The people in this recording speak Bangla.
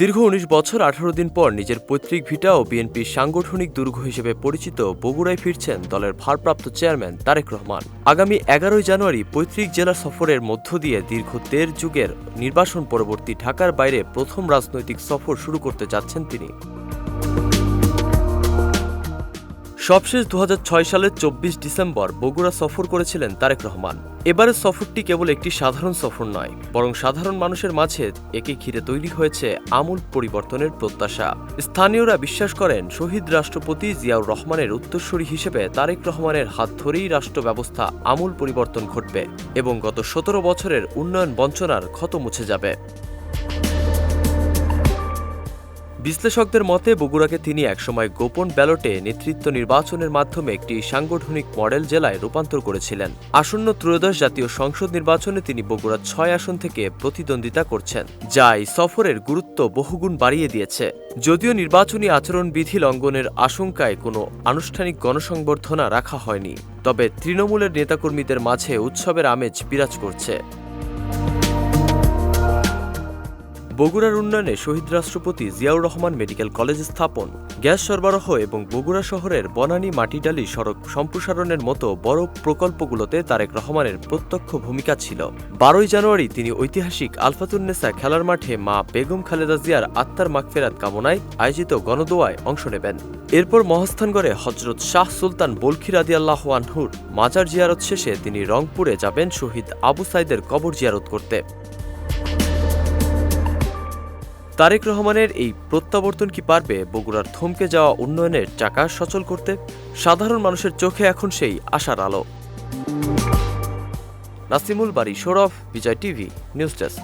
দীর্ঘ উনিশ বছর, আঠারো দিন পর নিজের পৈতৃক ভিটা ও বিএনপির সাংগঠনিক দুর্গ হিসেবে পরিচিত বগুড়ায় ফিরছেন দলের ভারপ্রাপ্ত চেয়ারম্যান তারেক রহমান। আগামী এগারোই জানুয়ারি পৈতৃক জেলা সফরের মধ্য দিয়ে দীর্ঘ দেড় যুগের নির্বাচন পরবর্তী ঢাকার বাইরে প্রথম রাজনৈতিক সফর শুরু করতে যাচ্ছেন তিনি। সবশেষ দু হাজার ছয় সালের চব্বিশ ডিসেম্বর বগুড়া সফর করেছিলেন তারেক রহমান। এবারের সফরটি কেবল একটি সাধারণ সফর নয়, বরং সাধারণ মানুষের মাঝে একে ঘিরে তৈরি হয়েছে আমূল পরিবর্তনের প্রত্যাশা। স্থানীয়রা বিশ্বাস করেন, শহীদ রাষ্ট্রপতি জিয়াউর রহমানের উত্তরসূরি হিসেবে তারেক রহমানের হাত ধরেই রাষ্ট্র ব্যবস্থা আমূল পরিবর্তন ঘটবে এবং গত সতেরো বছরের উন্নয়ন বঞ্চনার ক্ষত মুছে যাবে। বিশ্লেষকদের মতে, বগুড়াকে তিনি একসময় গোপন ব্যালটে নেতৃত্ব নির্বাচনের মাধ্যমে একটি সাংগঠনিক মডেল জেলায় রূপান্তর করেছিলেন। আসন্ন ত্রয়োদশ জাতীয় সংসদ নির্বাচনে তিনি বগুড়া ছয় আসন থেকে প্রতিদ্বন্দ্বিতা করছেন, যা এই সফরের গুরুত্ব বহুগুণ বাড়িয়ে দিয়েছে। যদিও নির্বাচনী আচরণবিধি লঙ্ঘনের আশঙ্কায় কোনো আনুষ্ঠানিক গণসংবর্ধনা রাখা হয়নি, তবে তৃণমূলের নেতাকর্মীদের মাঝে উৎসবের আমেজ বিরাজ করছে। বগুড়ার উন্নয়নে শহীদ রাষ্ট্রপতি জিয়াউর রহমান মেডিকেল কলেজ স্থাপন, গ্যাস সরবরাহ এবং বগুড়া শহরের বনানী মাটিডালি সড়ক সম্প্রসারণের মতো বড় প্রকল্পগুলোতে তারেক রহমানের প্রত্যক্ষ ভূমিকা ছিল। বারোই জানুয়ারি তিনি ঐতিহাসিক আলফাতুন্নেসা খেলার মাঠে মা বেগম খালেদা জিয়ার আত্মার মাগফেরাত কামনায় আয়োজিত গণদোয়ায় অংশ নেবেন। এরপর মহস্থানগড়ে হজরত শাহ সুলতান বলখি রাদি আল্লাহ আনহুর মাজার জিয়ারত শেষে তিনি রংপুরে যাবেন শহীদ আবু সাইদের কবর জিয়ারত করতে। তারেক রহমানের এই প্রত্যাবর্তন কি পারবে বগুড়ার থমকে যাওয়া উন্নয়নের চাকা সচল করতে? সাধারণ মানুষের চোখে এখন সেই আশার আলো। Nasimul Bari Saurav, Bijoy TV, news desk.